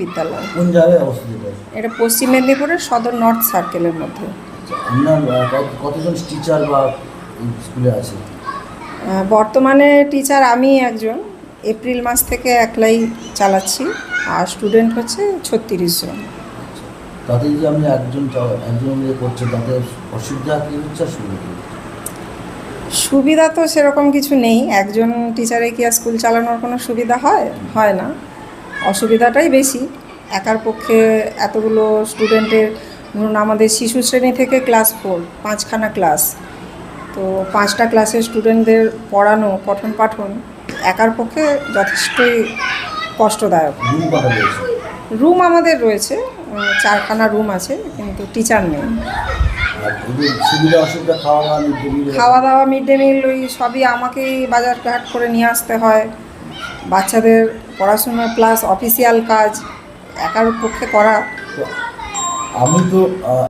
বিদ্যালয়। কোন জায়গায় অবস্থিত এটা? পশ্চিম মেদিনীপুরের সদর নর্থ সার্কেলের মধ্যে। আচ্ছা, আপনার কতজন টিচার বা স্কুলে আছে? বর্তমানে টিচার আমি একজন। এপ্রিল মাস থেকে একলাই চালাচ্ছি। আর স্টুডেন্ট হচ্ছে ছত্রিশ জন। তাতে যে আপনি একজন একজন মিলে করছেন তাতে অসুবিধা কী হচ্ছে সুবিধা সুবিধা তো সেরকম কিছু নেই। একজন টিচারে কি আর স্কুল চালানোর কোনো সুবিধা হয়? হয় না। অসুবিধাটাই বেশি। একার পক্ষে এতগুলো স্টুডেন্টের ধরুন আমাদের শিশু শ্রেণি থেকে ক্লাস ফোর পাঁচখানা ক্লাস তো পাঁচটা ক্লাসের স্টুডেন্টদের পড়ানো পঠন পাঠন একার পক্ষে যথেষ্টই কষ্টদায়ক। রুম আমাদের রয়েছে চারখানা রুম আছে কিন্তু টিচার নেই। খাওয়া দাওয়া মিড ডে মিল ওই সবই আমাকেই বাজার ঘাট করে নিয়ে আসতে হয়। বাচ্চাদের পড়াশোনা প্লাস অফিসিয়াল কাজ একার পক্ষে করা। আমি তো